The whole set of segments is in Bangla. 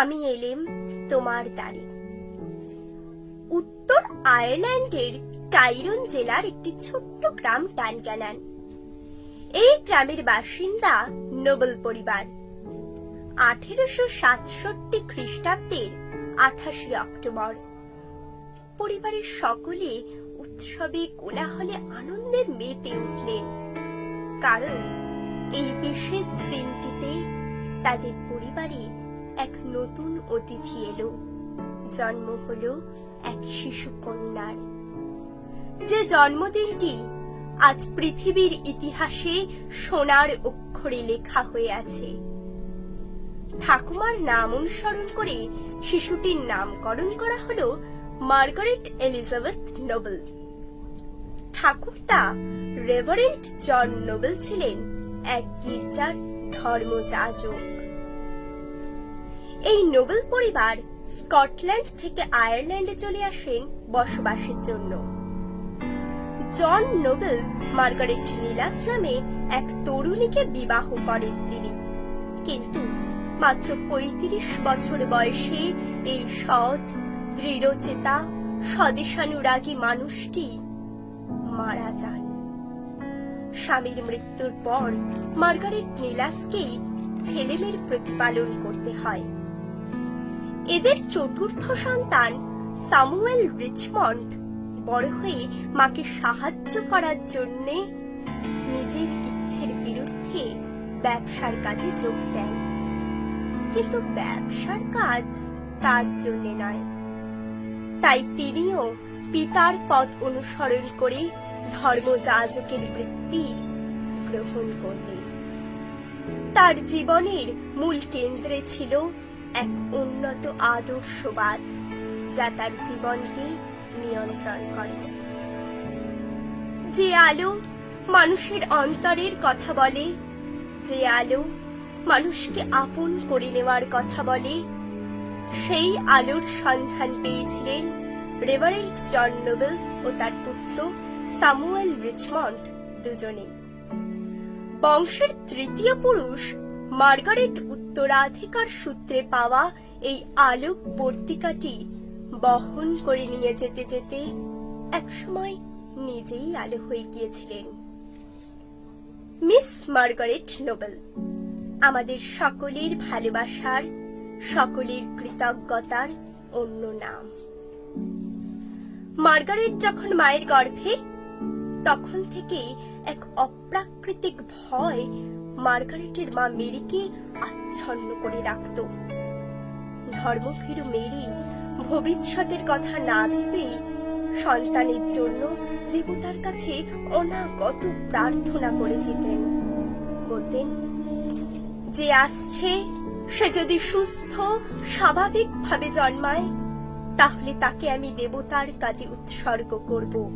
আমি এলেম তোমার দ্বারে। উত্তর আয়ারল্যান্ডের টাইরন জেলার একটি ছোট্ট গ্রাম টানক্যানান এই গ্রামের বাসিন্দা নোবেল পরিবার। আঠেরোশো সাতষট্টি খ্রিস্টাব্দের আঠাশে অক্টোবর। পরিবারের সকলে উৎসবে কোলাহলে আনন্দে মেতে উঠলেন। কারণ এই বিশেষ দিনটিতে তাদের পরিবারে এক নতুন অতিথি এলো। জন্ম হলো এক শিশু কন্যার যে জন্মদিনটি আজ পৃথিবীর ইতিহাসে সোনার অক্ষরে লেখা হয়ে আছে। ঠাকুমার নাম অনুসরণ করে শিশুটির নামকরণ করা হলো মার্গারেট এলিজাবেথ নোবেল। ঠাকুরদা রেভারেন্ট জন নোবেল ছিলেন এক গির্জার ধর্মযাজক। এই নোবেল পরিবার স্কটল্যান্ড থেকে আয়ারল্যান্ডে চলে আসেন বসবাসের জন্য। জন নোবেল মার্গারেট নীলাস নামে এক তরুণীকে বিবাহ করেন তিনি। কিন্তু মাত্র পঁয়ত্রিশ বছর বয়সে এই সৎ, দৃঢ়চেতা স্বদেশানুরাগী মানুষটি মারা যান। স্বামীর মৃত্যুর পর মার্গারেট নীলাসকেই ছেলেমেয়ের প্রতিপালন করতে হয়। এদের চতুর্থ সন্তান সামুয়েল রিচমন্ড। বড় হয়ে মাকে সাহায্য করার জন্যে নিজের ইচ্ছের বিরুদ্ধে ব্যবসার কাজে যোগ দেন। কিন্তু ব্যবসার কাজ তার জন্য নয়। তাই তিনিও পিতার পথ অনুসরণ করে ধর্মযাজকের বৃত্তি গ্রহণ করলেন। তার জীবনের মূল কেন্দ্রে ছিল এক উন্নত আদর্শবাদ যা তার জীবনকে নিয়ন্ত্রণ করে। যে আলো মানুষের অন্তরের কথা বলে, যে আলো মানুষকে আপন করে নেওয়ার কথা বলে, সেই আলোর সন্ধান পেয়েছিলেন রেভারেন্ট জন নোবেল ও তার পুত্র সামুয়েল রিচমন্ড দুজনে বংশের তৃতীয় পুরুষ মার্গারেট উত্তরাধিকার সূত্রে পাওয়া এই আলোক বর্তিকাটি বহন করে নিয়ে যেতে যেতে একসময় নিজেই আলো হয়ে গিয়েছিলেন। মিস মার্গারেট নোবেল, আমাদের সকলের ভালোবাসার, সকলের কৃতজ্ঞতার অন্য নাম। মার্গারেট যখন মায়ের গর্ভে, তখন থেকেই এক অপ্রাকৃতিক ভয় মার্গারেটের মা মেরিকে আচ্ছন্ন করে রাখত। ধর্মভীরু মেরি ভবিষ্যতের কথা না ভেবেই সন্তানের জন্য দেবতার কাছে অনাগত প্রার্থনা করে যেতেন। বলতেন, যে আসছে, সে যদি সুস্থ, স্বাভাবিকভাবে জন্মায়, তাহলে তাকে আমি দেবতার কাজে উৎসর্গ করব।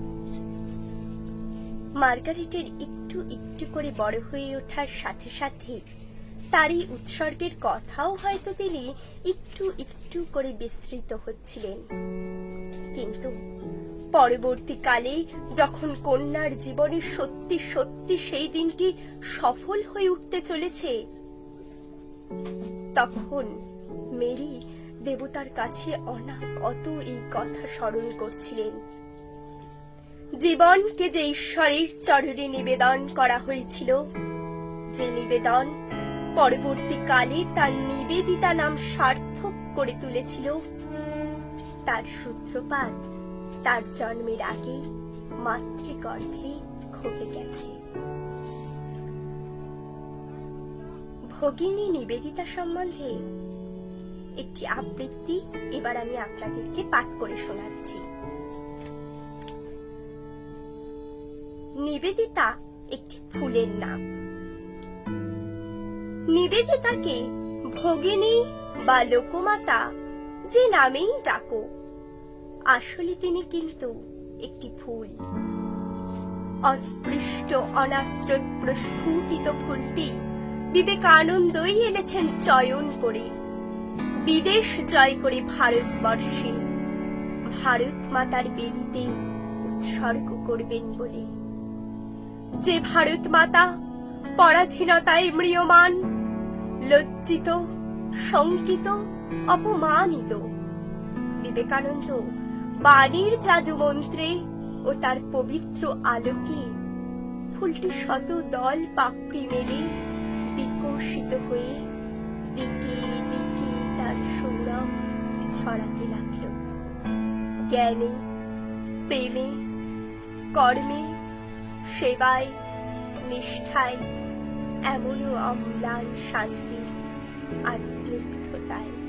মার্গারেটের একটু একটু করে বড় হয়ে ওঠার সাথে সাথে তারই উৎসর্গের কথাও হয়তো তিনি একটু একটু করে বিস্তৃত হচ্ছিলেন। কিন্তু পরবর্তীকালে যখন কন্যার জীবনে সত্যি সত্যি সেই দিনটি সফল হয়ে উঠতে চলেছে, তখন মেরি দেবতার কাছে অনাগত এই কথা স্মরণ করছিলেন। জীবনকে যে ঈশ্বরের চরণে নিবেদন করা হয়েছিল, যে নিবেদন পরবর্তীকালে তার নিবেদিতা নাম সার্থক করে তুলেছিল, তার সূত্রপাত তার জন্মের আগেই মাতৃগর্ভে ঘটে গেছে। ভগিনী নিবেদিতা সম্বন্ধে একটি আবৃত্তি এবার আমি আপনাদেরকে পাঠ করে শোনাচ্ছি। নিবেদিতা একটি ফুলের নাম। নিবেদিতাকে ভগিনী বা লোকমাতা যে নামেই ডাকো, আসলে তিনি কিন্তু একটি ফুল। অস্পৃষ্ট অনাশ্রত প্রস্ফুটিত ফুলটি বিবেকানন্দই এনেছেন চয়ন করে। বিদেশ জয় করে ভারতবর্ষে। ভারত মাতার বেদিতে উৎসর্গ করবেন বলে যে ভারত মাতা পরাধীনতায় ম্রিয়মান, লজ্জিত, শঙ্কিত, অপমানিত। বিবেকানন্দ বাণীর জাদু মন্ত্রে ও তার পবিত্র আলোকে ফুলটি শত দল পাপড়ি মেলে বিকশিত হয়ে দিকে দিকে তার সৌরভ ছড়াতে লাগল। জ্ঞানে, প্রেমে, কর্মে সেবায় নিষ্ঠায় এমনও অম্লান শান্তি আর স্নিগ্ধতায়।